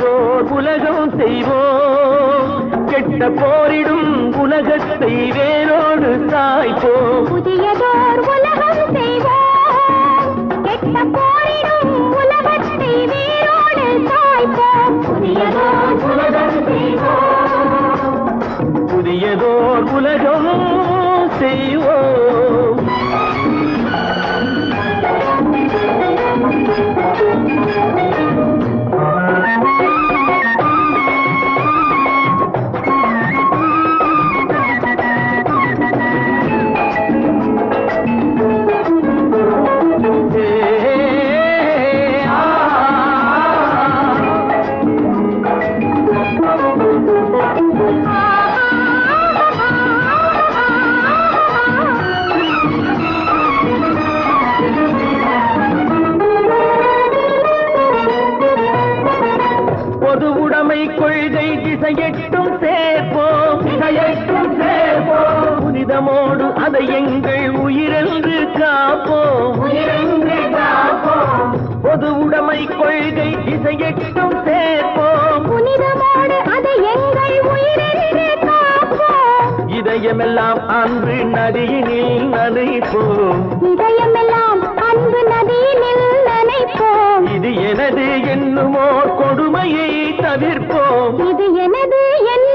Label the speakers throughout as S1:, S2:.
S1: நல்லதோர் உலகம் செய்வோம் கெட்ட போரிடும் உலகத்தை வேரோடு தாய்ப்போ புதியதோர் உலகம் செய்வோம் கெட்ட போரிடும் உலகத்தை வேரோடு தாய்ப்போ புதியதோர் உலகம் செய்வோம் புதியதோர் உலகம் செய்வோம் Thank you. ஒற்றுமை கொள்கை திசையெட்டும் சேர்ப்போம் திசையெட்டும் சேர்ப்போம் புனிதமோடு அதை எங்கள் உயிரென்று காப்போம் உயிரென்று காப்போம் பொது உடைமை கொள்கை திசையெட்டும் சேர்ப்போம் புனிதமோடு அதை எங்கள் உயிரென்று காப்போம் இதயமெல்லாம் அன்று நதியினில் நதிப்போம் இதயமெல்லாம் இது எனது என்னுமோ கொடுமையை தவிர்ப்போம் இது எனது என்ன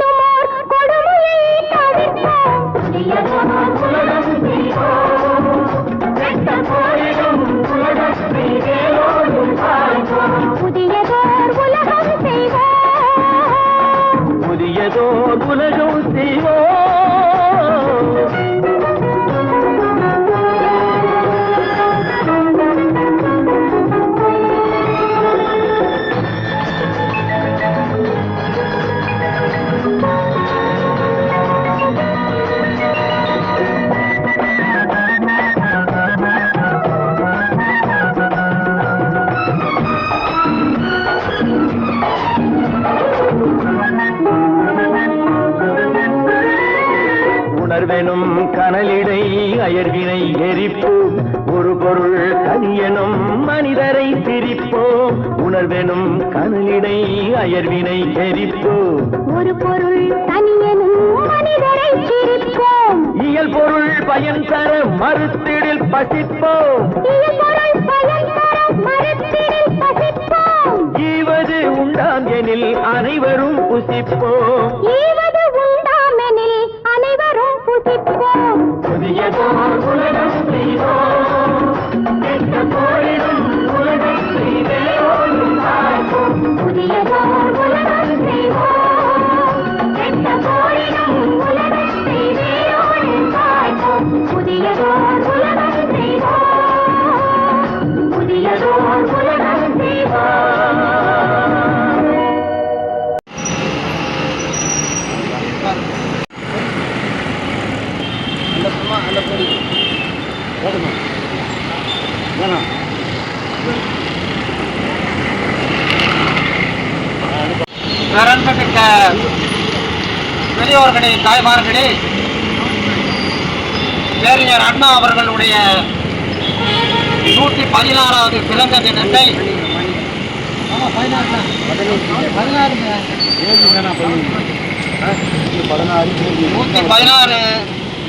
S1: கண்ணனும் கனலிடை அயர்வினை எரிப்போம் ஒரு பொருள் தனியனும் மனிதரை பிரிப்போம் உணர்வெனும் கனலிடை அயர்வினை எரிப்போம் ஒரு பொருள் தனியனும் மனிதரை பிரிப்போம் இயல் பொருள் பயன் தர மறுத்திடில் பசிப்போம் ஜீவது உண்டாம் எனில் அனைவரும் புசிப்போம் வரன்பட்டிருக்க பெரியோர்களே தாய்மார்களே பேரியர் அண்ணா அவர்களுடைய நூற்றி பதினாறாவது பிறந்த தினத்தை நூற்றி பதினாறு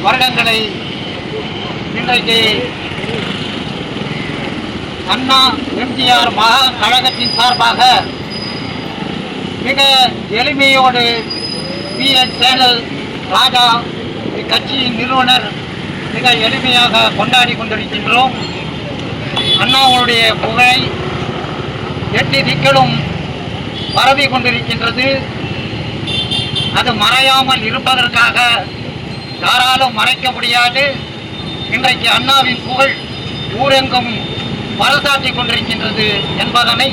S1: வருடங்களை இன்றைக்கு அண்ணா எம்ஜிஆர் மகா கழகத்தின் சார்பாக மிக எளிமையோடு பி சேனல் ராஜா இக்கட்சியின் நிறுவனர் மிக எளிமையாக கொண்டாடி கொண்டிருக்கின்றோம் அண்ணாவுடைய புகழை எட்டி திக்கலும் பரவி கொண்டிருக்கின்றது அது மறையாமல் இருப்பதற்காக யாராலும் மறைக்க முடியாது இன்றைக்கு அண்ணாவின் புகழ் ஊரெங்கும் பரசாட்டி கொண்டிருக்கின்றது என்பதனை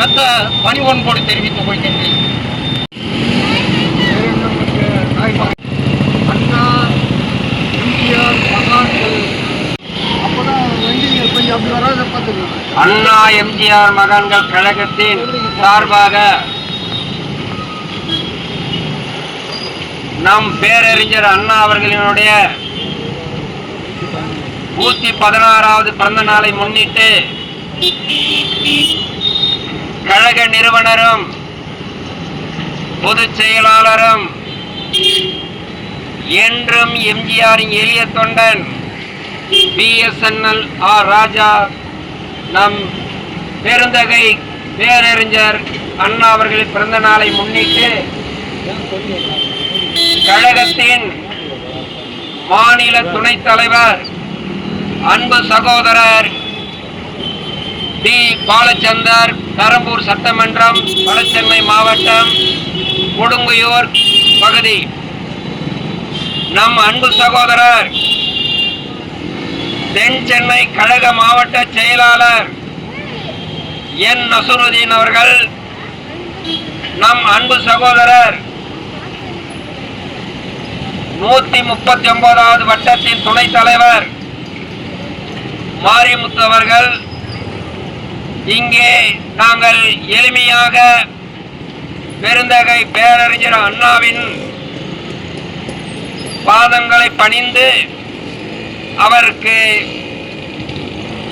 S1: நல்ல பணிவன்போடு தெரிவித்து கொள்கின்றேன் அண்ணா எம்ஜிஆர் மகான்கள் அப்பதான் வண்டிகள் கழகத்தின் சார்பாக நம் பேரறிஞர் அண்ணா அவர்களினுடைய நூத்தி பதினாறாவது பிறந்த நாளை முன்னிட்டு கழக நிறுவனரும் பொதுச் செயலாளரும் என்றும் எம்ஜிஆரின் எளிய தொண்டன் பிஎஸ்என்எல் ஆர் ராஜா நம் பெருந்தகை பேரறிஞர் அண்ணா அவர்களின் பிறந்த நாளை முன்னிட்டு கழகத்தின் மாநில துணைத் தலைவர் அன்பு சகோதரர் டி பாலச்சந்தர் பெரம்பூர் சட்டமன்றம் வடசென்னை மாவட்டம் கொடுங்குயூர் பகுதி நம் அன்பு சகோதரர் தென் சென்னை கழக மாவட்ட செயலாளர் என் நசுருதீன் அவர்கள் நம் அன்பு சகோதரர் நூத்தி முப்பத்தி ஒன்பதாவது வட்டத்தின் துணைத் தலைவர் மாரிமுத்து அவர்கள் இங்கே நாங்கள் எளிமையாக பெருந்தகை பேரறிஞர் அண்ணாவின் பாதங்களை பணிந்து அவருக்கு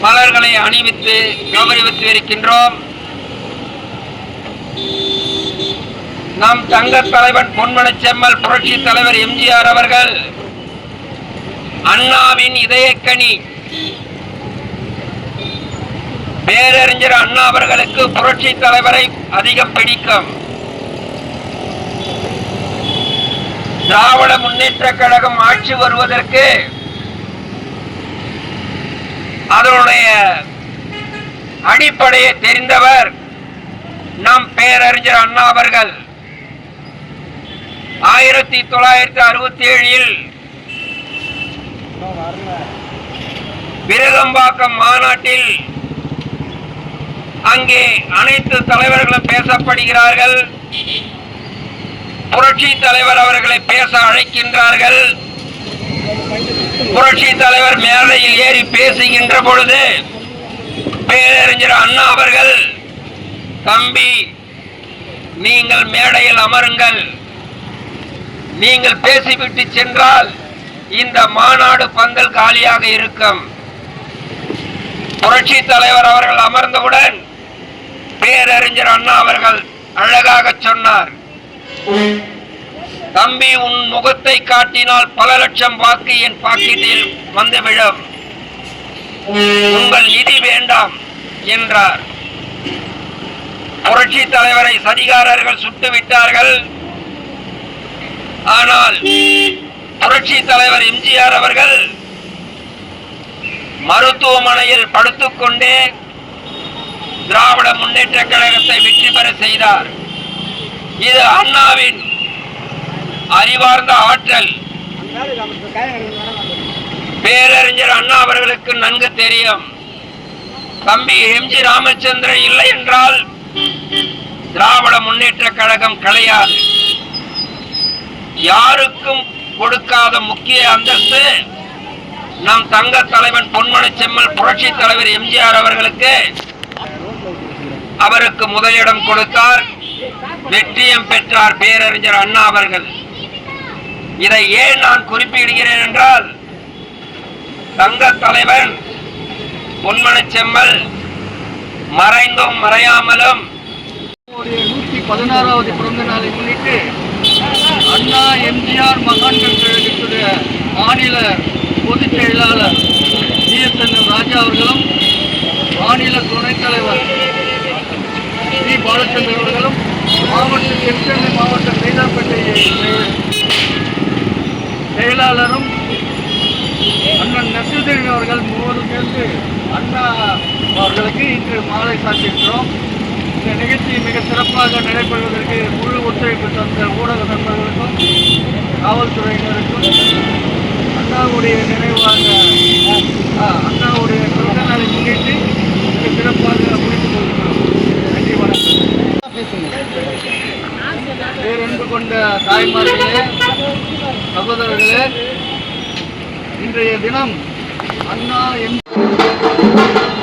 S1: மலர்களை அணிவித்து கௌரவித்து இருக்கின்றோம் நம் தங்க தலைவன் பொன்மனை செம்மல் புரட்சி தலைவர் எம்ஜிஆர் அவர்கள் அண்ணாவின் இதயக்கணி பேரறிஞர் அண்ணா அவர்களுக்கு புரட்சி தலைவரை அதிகம் பிடிக்கும் திராவிட முன்னேற்ற கழகம் ஆட்சி வருவதற்கு அதனுடைய அடிப்படையை தெரிந்தவர் நம் பேரறிஞர் அண்ணா அவர்கள் ஆயிரத்தி தொள்ளாயிரத்தி அறுபத்தி ஏழில் விருகம்பாக்கம் மாநாட்டில் அங்கே அனைத்து தலைவர்களும் பேசப்படுகிறார்கள் புரட்சி தலைவர் அவர்களை பேச அழைக்கின்றார்கள் புரட்சி தலைவர் மேடையில் ஏறி பேசுகின்ற பொழுது பேரறிஞர் அண்ணா அவர்கள் தம்பி நீங்கள் மேடையில் அமருங்கள் நீங்கள் பேசிவிட்டு சென்றால் இந்த மாநாடு பந்தல் காலியாக இருக்கும் புரட்சி தலைவர் அவர்கள் அமர்ந்தவுடன் பேரறிஞர் அண்ணா அவர்கள் அழகாக சொன்னார் தம்பி உன் முகத்தை காட்டினால் பல லட்சம் வாக்கு என் பாக்கெட்டில் வந்துவிடும் உங்கள் நிதி வேண்டாம் என்றார் புரட்சி தலைவரை சதிகாரர்கள் சுட்டு விட்டார்கள் ஆனால் புரட்சி தலைவர் எம்ஜிஆர் அவர்கள் மருத்துவமனையில் படுத்துக்கொண்டே திராவிட முன்னேற்ற கழகத்தை வெற்றி பெற செய்தார் இது அண்ணாவின் அறிவார்ந்த ஆற்றல் பேரறிஞர் அண்ணா அவர்களுக்கு நன்கு தெரியும் தம்பி எம் ஜி ராமச்சந்திரன் இல்லை என்றால் திராவிட முன்னேற்ற கழகம் கிடையாது யாருக்கும் கொடுக்காத முக்கிய அந்தஸ்து நம் தங்க தலைவன் பொன்மனை செம்மல் புரட்சி தலைவர் எம்ஜிஆர் அவர்களுக்கு அவருக்கு முதலிடம் கொடுத்தார் வெற்றியம் பெற்றார் பேரறிஞர் அண்ணா அவர்கள் இதை ஏன் நான் குறிப்பிடுகிறேன் என்றால் தங்க தலைவன் பொன்மன செம்மல் மறைந்தும் மறையாமலும் நூற்றி பதினாறாவது பிறந்த நாளை முன்னிட்டு அண்ணா எம்ஜிஆர் மகான்கள் கழகத்துடைய மாநில பொதுச் செயலாளர் என் ராஜா அவர்களும் மாநில துணைத் தலைவர் வி பாலச்சந்திரன் அவர்களும் மாவட்ட தென்சென்னை மாவட்ட சைதாப்பேட்டை செயலாளரும் அண்ணன் நசுதீன் அவர்கள் மூவரும் சேர்ந்து அண்ணா அவர்களுக்கு இன்று மாலை சாட்டியிருக்கிறோம் இந்த நிகழ்ச்சி மிக சிறப்பாக நடைபெறுவதற்கு முழு ஒத்துழைப்பு தந்த ஊடக நண்பர்களுக்கும் காவல்துறையினருக்கும் அண்ணாவுடைய நினைவாக அண்ணாவுடைய பிறந்த நாளை முன்னிட்டு சிறப்பாக தாய்மார்களே சகோதரர்களே இன்றைய தினம் அண்ணா என்